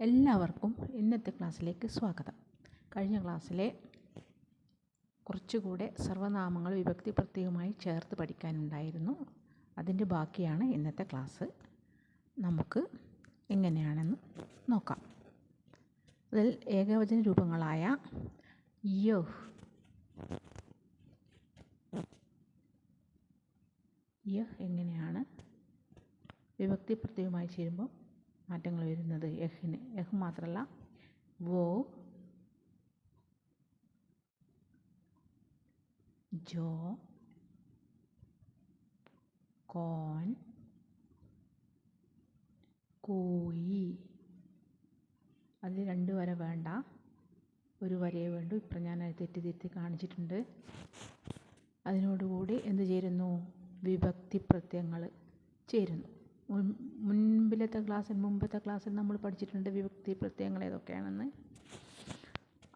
എല്ലാവർക്കും ഇന്നത്തെ ക്ലാസ്സിലേക്ക് സ്വാഗതം. കഴിഞ്ഞ ക്ലാസ്സിലെ കുറച്ചുകൂടെ സർവനാമങ്ങൾ വിഭക്തി പ്രത്യേകമായി ചേർത്ത് പഠിക്കാനുണ്ടായിരുന്നു. അതിന്റെ ബാക്കിയാണ് ഇന്നത്തെ ക്ലാസ്. നമുക്ക് എങ്ങനെയാണെന്ന് നോക്കാം. അതിൽ ഏകവചന രൂപങ്ങളായ യോ യ എങ്ങനെയാണ് വിഭക്തി പ്രത്യേകമായി ചേരുമ്പോൾ മാറ്റങ്ങൾ വരുന്നത് യഹിന് യഹ് മാത്രമല്ല വോ ജോ കോൻ കോയി. അതിൽ രണ്ട് വര വേണ്ട. ഒരു വരയെ വേണ്ടു. ഇപ്പം ഞാൻ തെറ്റി തെറ്റി കാണിച്ചിട്ടുണ്ട്. അതിനോടുകൂടി എന്ത് ചേരുന്നു? വിഭക്തി പ്രത്യയങ്ങൾ ചേരുന്നു. മുൻപിലത്തെ ക്ലാസ്സിൽ മുമ്പത്തെ ക്ലാസ്സിൽ നമ്മൾ പഠിച്ചിട്ടുണ്ട് വിഭക്തി പ്രത്യയങ്ങൾ ഏതൊക്കെയാണെന്ന്.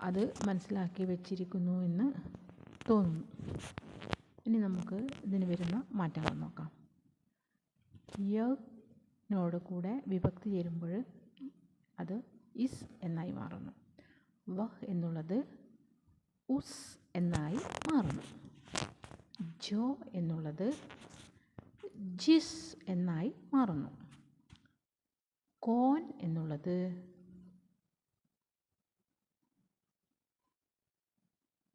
അത് മനസ്സിലാക്കി വെച്ചിരിക്കുന്നു എന്ന് തോന്നുന്നു. ഇനി നമുക്ക് ഇതിന് വരുന്ന മാറ്റങ്ങൾ നോക്കാം. യോട് കൂടെ വിഭക്തി ചേരുമ്പോൾ അത് ഇസ് എന്നായി മാറുന്നു. വഹ് എന്നുള്ളത് ഉസ് എന്നായി മാറുന്നു. ജോ എന്നുള്ളത് ജിസ് എന്നായി മാറുന്നു. കോൻ എന്നുള്ളത്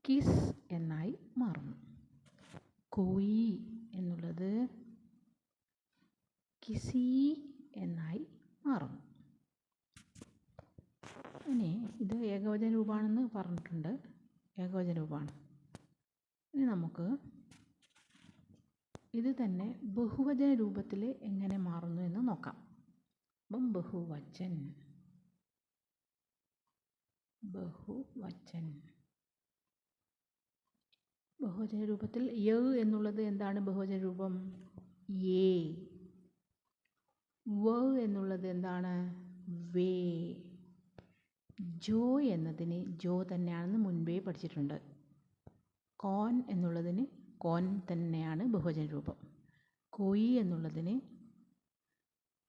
കിസ് എന്നായി മാറുന്നു. കോയി എന്നുള്ളത് കിസി എന്നായി മാറുന്നു. ഇനി ഇത് ഏകവചന രൂപമാണെന്ന് പറഞ്ഞിട്ടുണ്ട്. ഏകവചന രൂപമാണ്. ഇനി നമുക്ക് ഇത് തന്നെ ബഹുവചന രൂപത്തിൽ എങ്ങനെ മാറുന്നു എന്ന് നോക്കാം. അപ്പം ബഹുവചൻ. ബഹുവചൻ. ബഹുവചന രൂപത്തിൽ യ എന്നുള്ളത് എന്താണ് ബഹുവചന രൂപം? ഏ വ എന്നുള്ളത് എന്താണ്? വേ. ജോ എന്നതിന് ജോ തന്നെയാണെന്ന് മുൻപേ പഠിച്ചിട്ടുണ്ട്. കോൺ എന്നുള്ളതിന് കോൻ തന്നെയാണ് ബഹുവചന രൂപം കോയി എന്നുള്ളതിന്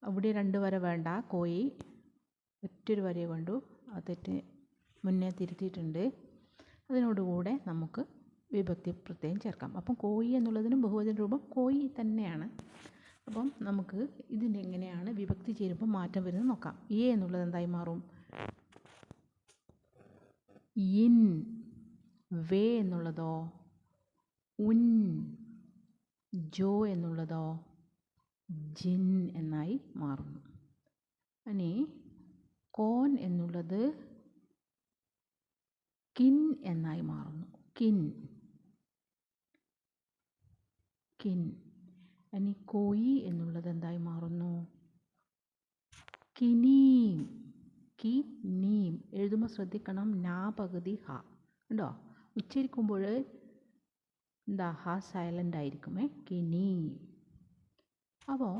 അവിടെ രണ്ട് വര വേണ്ട. കോയി ഒറ്റൊരു വരയെ കൊണ്ടു. ആ തെറ്റ് മുന്നേ തിരുത്തിയിട്ടുണ്ട്. അതിനോടുകൂടെ നമുക്ക് വിഭക്തി പ്രത്യയം ചേർക്കാം. അപ്പം കോയി എന്നുള്ളതിനും ബഹുവചന രൂപം കോയി തന്നെയാണ്. അപ്പം നമുക്ക് ഇതിന്റെ എങ്ങനെയാണ് വിഭക്തി ചേരുമ്പോൾ മാറ്റം വരുന്നത് നോക്കാം. എ എന്നുള്ളത് എന്തായി മാറും? ഇൻ. വേ എന്നുള്ളതോ? ഉൻ ജോ എന്നുള്ളതോ ജിൻ എന്നായി മാറുന്നു. ഇനി കോൻ എന്നുള്ളത് കിൻ എന്നായി മാറുന്നു. കിൻ. കിൻ. ഇനി കോയി എന്നുള്ളത് എന്തായി മാറുന്നു? കിനീം. കി നീം എഴുതുമ്പോൾ ശ്രദ്ധിക്കണം. നാ പകുതി ഹ. ഉണ്ടോ ഉച്ചരിക്കുമ്പോൾ എന്താ ഹാ സൈലന്റ് ആയിരിക്കുമേ? കിനി. അപ്പോൾ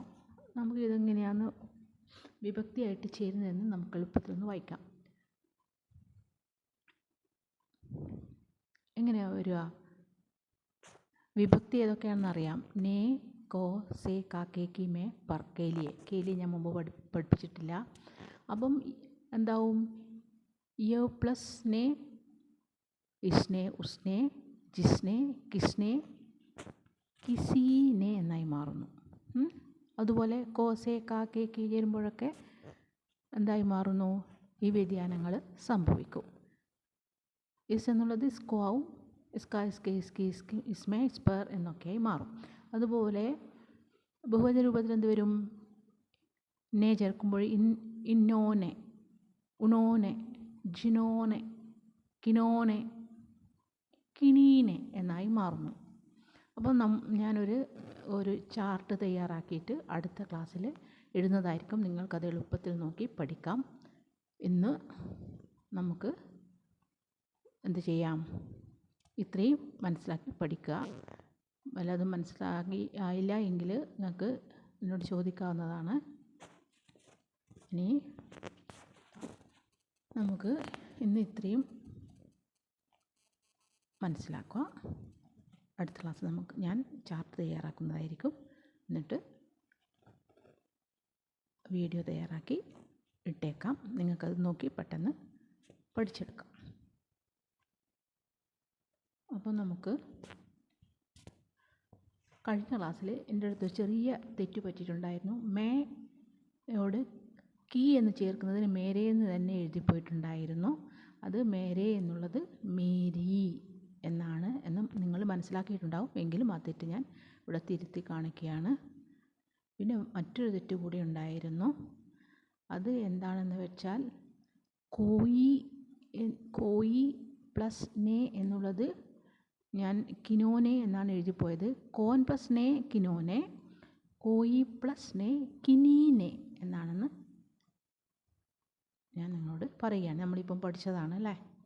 നമുക്ക് ഇതെങ്ങനെയാണ് വിഭക്തിയായിട്ട് ചേരുന്നതെന്ന് നമുക്ക് എളുപ്പത്തിൽ ഒന്ന് വായിക്കാം. എങ്ങനെയാണ് വരിക? വിഭക്തി ഏതൊക്കെയാണെന്ന് അറിയാം. നേ കോ സേ കാ കേ കി മേ പർ കേലിയെ കേലി ഞാൻ മുമ്പ് പഠി പഠിപ്പിച്ചിട്ടില്ല. അപ്പം എന്താവും? യ പ്ലസ് നേ ഇസ്നെ ഉസ്നെ ജിസ്നെ കിസ്നെ കിസീനെ എന്നായി മാറുന്നു. അതുപോലെ കോസെ കാക്കെ കീ ചേരുമ്പോഴൊക്കെ എന്തായി മാറുന്നു? ഈ വ്യതിയാനങ്ങൾ സംഭവിക്കും. ഇസ് എന്നുള്ളത് ഇസ്കാ ഇസ്ക ഇസ്കെ ഇസ്കി ഇസ്കി ഇസ്മേ ഇസ്പർ എന്നൊക്കെയായി മാറും. അതുപോലെ ബഹുവചന രൂപത്തിൽ എന്ത് വരും? നെ ചേർക്കുമ്പോൾ ഇൻ ഇന്നോനെ ഉണോനെ ജിനോനെ കിനോനെ കിനീനെ എന്നായി മാറുന്നു. അപ്പോൾ നം ഞാനൊരു ഒരു ചാർട്ട് തയ്യാറാക്കിയിട്ട് അടുത്ത ക്ലാസ്സിൽ എഴുന്നതായിരിക്കും നിങ്ങൾക്കത് എളുപ്പത്തിൽ നോക്കി പഠിക്കാം. ഇന്ന് നമുക്ക് എന്ത് ചെയ്യാം? ഇത്രയും മനസ്സിലാക്കി പഠിക്കുക. വല്ലതും മനസ്സിലാക്കി ആയില്ല എങ്കിൽ നിങ്ങൾക്ക് എന്നോട് ചോദിക്കാവുന്നതാണ്. ഇനി നമുക്ക് ഇന്ന് ഇത്രയും മനസ്സിലാക്കുക. അടുത്ത ക്ലാസ് നമുക്ക് ഞാൻ ചാർട്ട് തയ്യാറാക്കുന്നതായിരിക്കും. എന്നിട്ട് വീഡിയോ തയ്യാറാക്കി ഇട്ടേക്കാം. നിങ്ങൾക്കത് നോക്കി പെട്ടെന്ന് പഠിച്ചെടുക്കാം. അപ്പോൾ നമുക്ക് കഴിഞ്ഞ ക്ലാസ്സിൽ എന്റെ അടുത്ത് ചെറിയ തെറ്റ് പറ്റിയിട്ടുണ്ടായിരുന്നു. മേയോട് കീ എന്ന് ചേർക്കുന്നതിന് മേരേ എന്ന് തന്നെ എഴുതിപ്പോയിട്ടുണ്ടായിരുന്നു. അത് മേരേ എന്നുള്ളത് മേരി. എന്നാണ് എന്നും നിങ്ങൾ മനസ്സിലാക്കിയിട്ടുണ്ടാവും. എങ്കിലും ആ തെറ്റ് ഞാൻ ഇവിടെ തിരുത്തി കാണിക്കുകയാണ്. പിന്നെ മറ്റൊരു തെറ്റ് കൂടി ഉണ്ടായിരുന്നു. അത് എന്താണെന്ന് വെച്ചാൽ കോയി കോയി പ്ലസ് നേ എന്നുള്ളത് ഞാൻ കിനോനെ എന്നാണ് എഴുതിപ്പോയത്. കോൻ പ്ലസ് നേ കിനോനെ. കോയി പ്ലസ് നേ കിനീനെ എന്നാണെന്ന് ഞാൻ നിങ്ങളോട് പറയുകയാണ്. നമ്മളിപ്പം പഠിച്ചതാണ് അല്ലേ?